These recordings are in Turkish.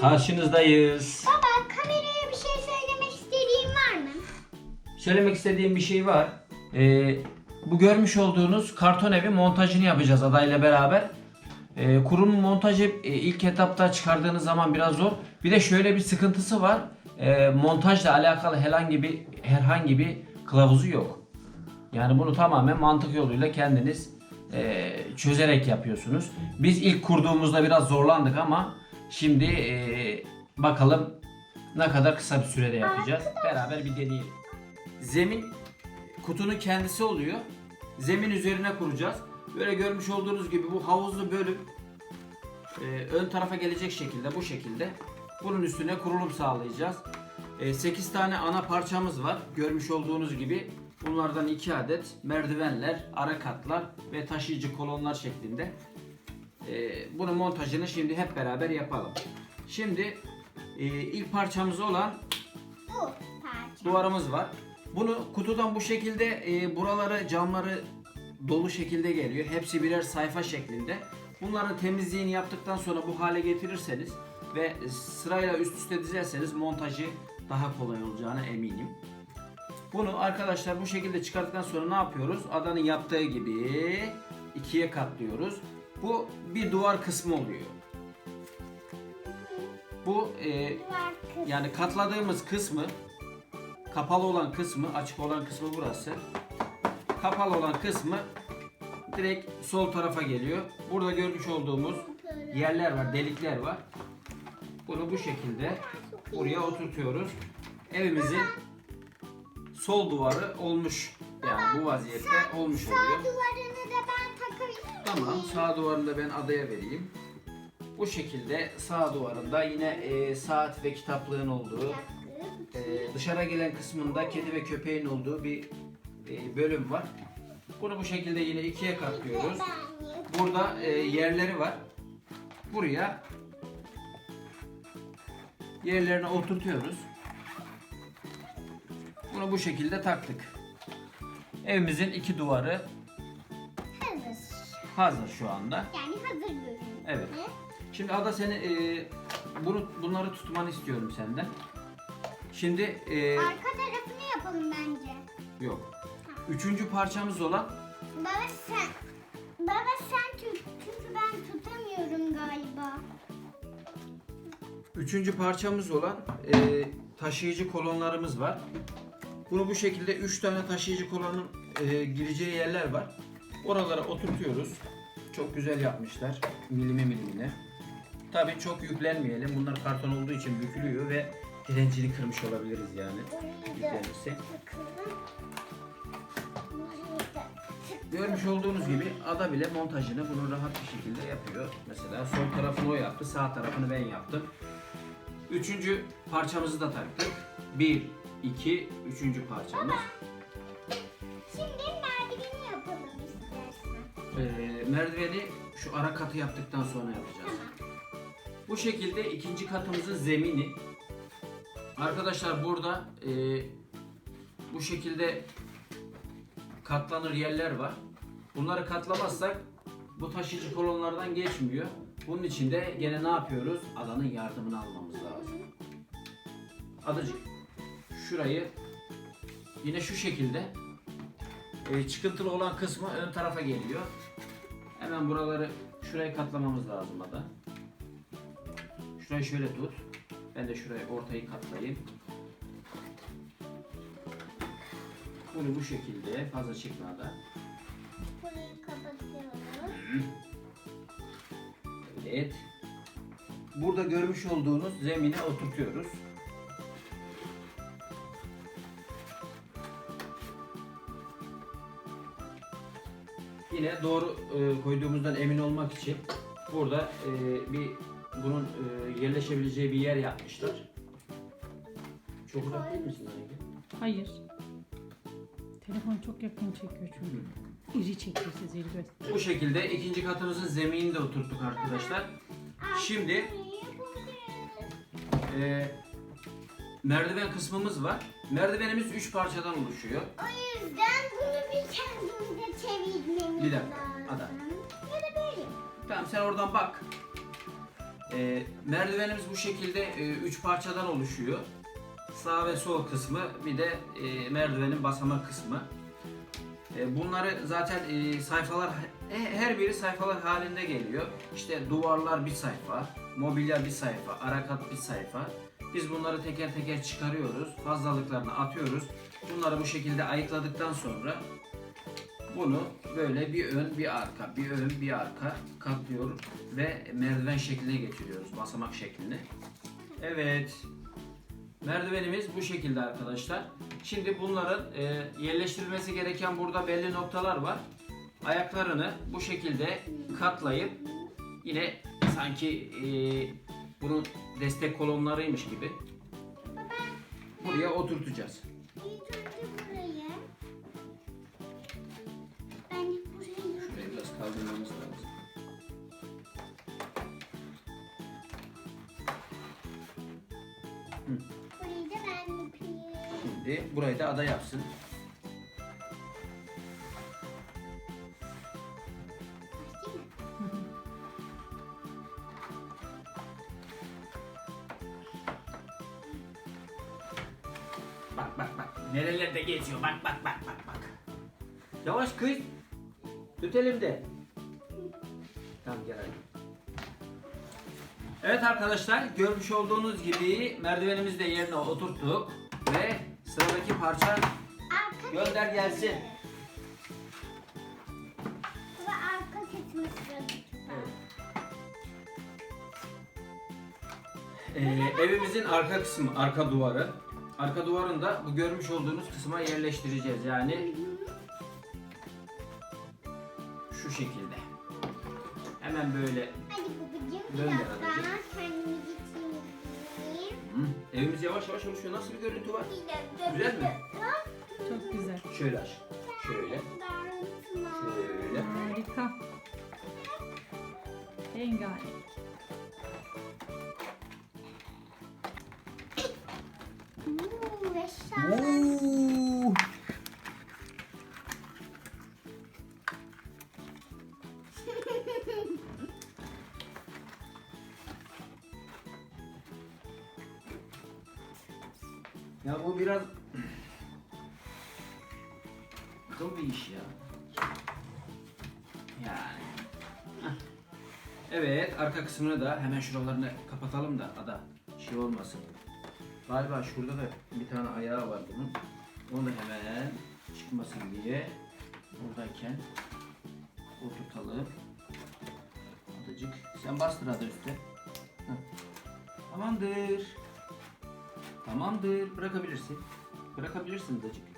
Karşınızdayız. Baba kameraya bir şey söylemek istediğin var mı? Söylemek istediğim bir şey var. Ee, bu görmüş olduğunuz karton evi montajını yapacağız adayla beraber. Ee, kurum montajı e, ilk etapta çıkardığınız zaman biraz zor. Bir de şöyle bir sıkıntısı var. Ee, montajla alakalı herhangi bir herhangi bir kılavuzu yok. Yani bunu tamamen mantık yoluyla kendiniz e, çözerek yapıyorsunuz. Biz ilk kurduğumuzda biraz zorlandık ama şimdi e, bakalım ne kadar kısa bir sürede yapacağız. Beraber bir deneyelim. Zemin kutunun kendisi oluyor. Zemin üzerine kuracağız. Böyle görmüş olduğunuz gibi bu havuzlu bölüm e, ön tarafa gelecek şekilde bu şekilde bunun üstüne kurulum sağlayacağız. 8 tane ana parçamız var. Görmüş olduğunuz gibi bunlardan 2 adet merdivenler, ara katlar ve taşıyıcı kolonlar şeklinde. E, bunun montajını şimdi hep beraber yapalım. Şimdi e, ilk parçamız olan Bu parça. duvarımız var. Bunu kutudan bu şekilde e, buraları camları dolu şekilde geliyor. Hepsi birer sayfa şeklinde. Bunların temizliğini yaptıktan sonra bu hale getirirseniz ve sırayla üst üste dizerseniz montajı daha kolay olacağına eminim. Bunu arkadaşlar bu şekilde çıkarttıktan sonra ne yapıyoruz? Adanın yaptığı gibi ikiye katlıyoruz. Bu bir duvar kısmı oluyor. Bu e, yani katladığımız kısmı kapalı olan kısmı, açık olan kısmı burası. Kapalı olan kısmı direkt sol tarafa geliyor. Burada görmüş olduğumuz yerler var, delikler var. Bunu bu şekilde buraya oturtuyoruz. Evimizin sol duvarı olmuş. Yani bu vaziyette olmuş oluyor. Sağ duvarını da ben takabilir miyim? Tamam, sağ duvarını da ben adaya vereyim. Bu şekilde sağ duvarında yine e, saat ve kitaplığın olduğu, e, dışarı gelen kısmında kedi ve köpeğin olduğu bir e, bölüm var. Bunu bu şekilde yine ikiye katlıyoruz. Burada e, yerleri var. Buraya yerlerine oturtuyoruz. Bunu bu şekilde taktık. Evimizin iki duvarı Hazır. hazır şu anda. Yani hazır görünüyor. Evet. Şimdi Ada seni e, bunu bunları tutmanı istiyorum senden. Şimdi e, Arka tarafını yapalım bence. yok. Üçüncü parçamız olan Baba sen Baba sen tut çünkü ben tutamıyorum galiba. üçüncü parçamız olan e, taşıyıcı kolonlarımız var. Bunu bu şekilde üç tane taşıyıcı kolonun e, gireceği yerler var. Oralara oturtuyoruz. Çok güzel yapmışlar. Milime milimine. Tabii çok yüklenmeyelim. Bunlar karton olduğu için bükülüyor ve direncini kırmış olabiliriz yani. Görmüş olduğunuz gibi ada bile montajını bunu rahat bir şekilde yapıyor. Mesela sol tarafını o yaptı, sağ tarafını ben yaptım. Üçüncü parçamızı da taktık. Bir, iki, üçüncü parçamız. Şimdi merdiveni yapalım istersen. Ee, merdiveni şu ara katı yaptıktan sonra yapacağız. Bu şekilde ikinci katımızın zemini. Arkadaşlar burada e, bu şekilde katlanır yerler var. Bunları katlamazsak bu taşıyıcı kolonlardan geçmiyor. Bunun için de gene ne yapıyoruz? Adanın yardımını almamız lazım. Adacık şurayı yine şu şekilde e, çıkıntılı olan kısmı ön tarafa geliyor. Hemen buraları şuraya katlamamız lazım ada. Şurayı şöyle tut. Ben de şuraya ortayı katlayayım. Bunu bu şekilde fazla çıkmadan. Burayı kapatıyoruz. Evet. Burada görmüş olduğunuz zemine oturtuyoruz. Yine doğru e, koyduğumuzdan emin olmak için burada e, bir bunun e, yerleşebileceği bir yer yapmışlar. Çok uzak değil misin Anne? Hayır. Telefon çok yakın çekiyor çünkü. iri çekiyorsunuz iri göster. Bu şekilde ikinci katımızın zeminini de oturttuk arkadaşlar. Şimdi e, merdiven kısmımız var. Merdivenimiz 3 parçadan oluşuyor. O yüzden bunu bir kendimize çevirmemiz Bir dakika, lazım. Ada. Ya da böyle. Tamam sen oradan bak. E, merdivenimiz bu şekilde 3 parçadan oluşuyor. Sağ ve sol kısmı bir de e, merdivenin basamak kısmı. E, bunları zaten e, sayfalar he- her biri sayfalar halinde geliyor. İşte duvarlar bir sayfa, mobilya bir sayfa, ara kat bir sayfa. Biz bunları teker teker çıkarıyoruz, fazlalıklarını atıyoruz. Bunları bu şekilde ayıkladıktan sonra bunu böyle bir ön bir arka, bir ön bir arka katlıyor ve merdiven şekline getiriyoruz, basamak şeklinde. Evet. Merdivenimiz bu şekilde arkadaşlar. Şimdi bunların e, yerleştirilmesi gereken burada belli noktalar var. Ayaklarını bu şekilde katlayıp yine sanki e, bunun destek kolonlarıymış gibi buraya oturtacağız. Kaldırmamız lazım. Burayı da ben yapayım. Şimdi burayı da ada yapsın. Bak bak bak. Nerelerde geçiyor. Bak bak bak bak bak. Yavaş kız. Tut elimde. Tamam gel hadi. Evet arkadaşlar görmüş olduğunuz gibi merdivenimizi de yerine oturttuk ve sıradaki parça Arka gönder gelsin. Ve arka sıradaki. Ee, evimizin arka kısmı, arka duvarı. Arka duvarını da bu görmüş olduğunuz kısma yerleştireceğiz. Yani şu şekilde. Hemen böyle. Hadi babacığım Dön biraz daha kendimi getireyim. Hı, evimiz yavaş yavaş oluşuyor. Nasıl bir görüntü var? Güzel mi? Çok güzel. Şöyle aç. Şöyle. Şöyle. Harika. Rengarenk. Oo. Kıl bir iş ya. Yani. Evet, arka kısmını da hemen şuralarını kapatalım da ada şey olmasın. Galiba şurada da bir tane ayağı var bunun. Onu da hemen çıkmasın diye buradayken oturtalım. Adacık. Sen bastır ada üstte. Tamamdır. Tamamdır. Bırakabilirsin. Bırakabilirsin adacık.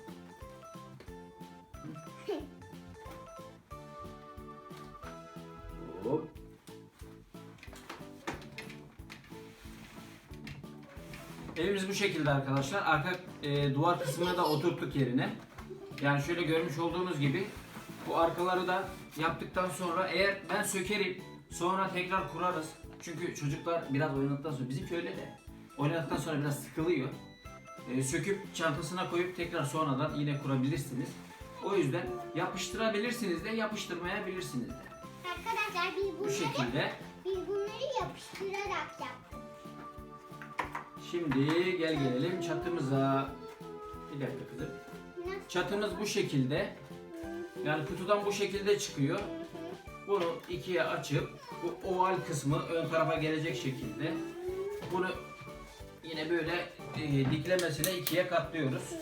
Bu şekilde arkadaşlar. Arka e, duvar kısmını da oturttuk yerine. Yani şöyle görmüş olduğunuz gibi bu arkaları da yaptıktan sonra eğer ben sökerim sonra tekrar kurarız. Çünkü çocuklar biraz oynadıktan sonra bizimki öyle de oynadıktan sonra biraz sıkılıyor. E, söküp çantasına koyup tekrar sonradan yine kurabilirsiniz. O yüzden yapıştırabilirsiniz de yapıştırmayabilirsiniz de. Arkadaşlar biz Bu bunları, şekilde. biz bunları yapıştırarak yaptık. Şimdi gel gelelim çatımıza. Bir dakika kızım. Çatımız bu şekilde. Yani kutudan bu şekilde çıkıyor. Bunu ikiye açıp bu oval kısmı ön tarafa gelecek şekilde bunu yine böyle e, diklemesine ikiye katlıyoruz.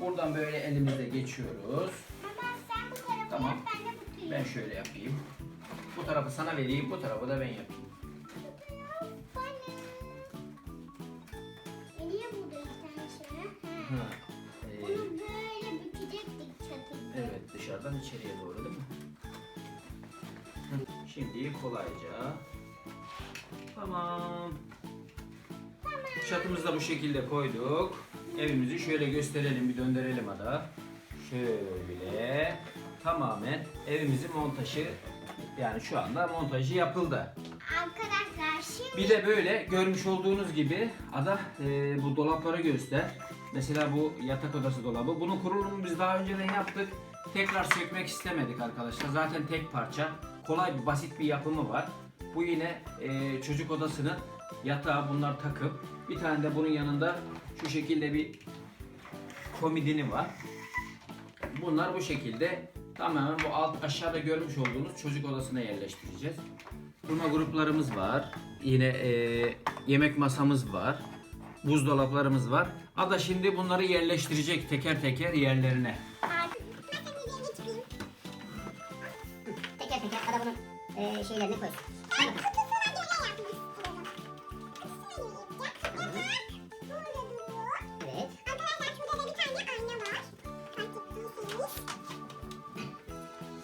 Buradan böyle elimizle geçiyoruz. Baba sen bu tarafa Tamam. Ben şöyle yapayım. Bu tarafı sana vereyim, bu tarafı da ben yapayım. Ha, e, Bunu böyle bükecektik çatıyı. Evet dışarıdan içeriye doğru değil mi? Hı, Şimdi kolayca. Tamam. Çatımızı da bu şekilde koyduk. Evimizi şöyle gösterelim bir döndürelim ada. Şöyle. tamamen evimizin montajı yani şu anda montajı yapıldı. Arkadaşlar şimdi Bir de böyle görmüş olduğunuz gibi ada e, bu dolapları göster. Mesela bu yatak odası dolabı. Bunun kurulumunu biz daha önceden yaptık. Tekrar sökmek istemedik arkadaşlar. Zaten tek parça. Kolay bir basit bir yapımı var. Bu yine e, çocuk odasının yatağı bunlar takıp bir tane de bunun yanında şu şekilde bir komodini var. Bunlar bu şekilde tamamen bu alt aşağıda görmüş olduğunuz çocuk odasına yerleştireceğiz. Durma gruplarımız var. Yine e, yemek masamız var. Buzdolaplarımız var. Ada şimdi bunları yerleştirecek teker teker yerlerine. Teker teker ada bunun e, şeylerini koy.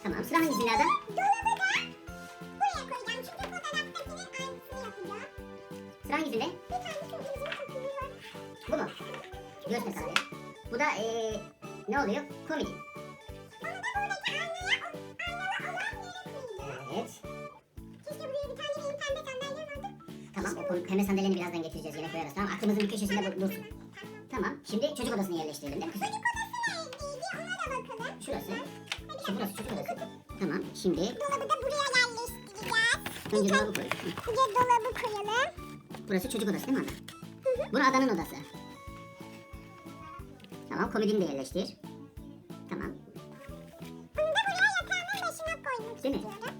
Tamam sıra hangisinde ada? Göz mesafeli. Bu da e, ne oluyor? Komedi. Evet. Tamam o konu- pembe sandalyeni birazdan getireceğiz yine koyarız. Tamam aklımızın bir köşesinde dursun. Tamam şimdi çocuk odasını yerleştirelim değil mi kızım? Şurası. İşte burası çocuk odası. Tamam şimdi Dolabı da buraya yerleştireceğiz. önce dolabı koy. Buraya dolabı koyalım. Burası çocuk odası değil mi ana? Bura adanın odası. Tamam komodini de yerleştir. Tamam. Bunu da buraya yatağımın başına koymak Değil mi? istiyorum.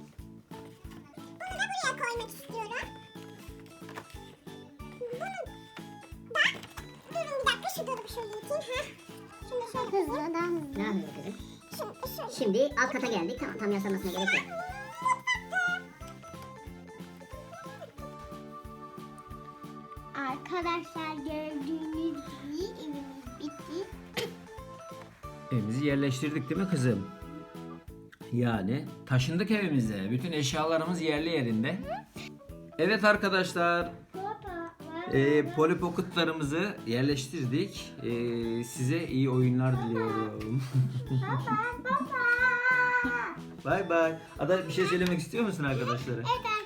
Bunu da buraya koymak istiyorum. Bunu da... Durun bir dakika şu dolabı şöyle iteyim. Şunu da şöyle Hızlı daha hızlı. Ne yapıyoruz kızım? Şimdi şöyle. Şimdi alt kata geldik. Tamam tam yaslamasına gerek yok. Arkadaşlar gördüğünüz Evimizi yerleştirdik değil mi kızım? Yani taşındık evimize. Bütün eşyalarımız yerli yerinde. Evet arkadaşlar. E, Polly Pocket'larımızı yerleştirdik. E, size iyi oyunlar diliyorum. Baba. Baba. bay bay. Ada bir şey söylemek istiyor musun arkadaşlara? Evet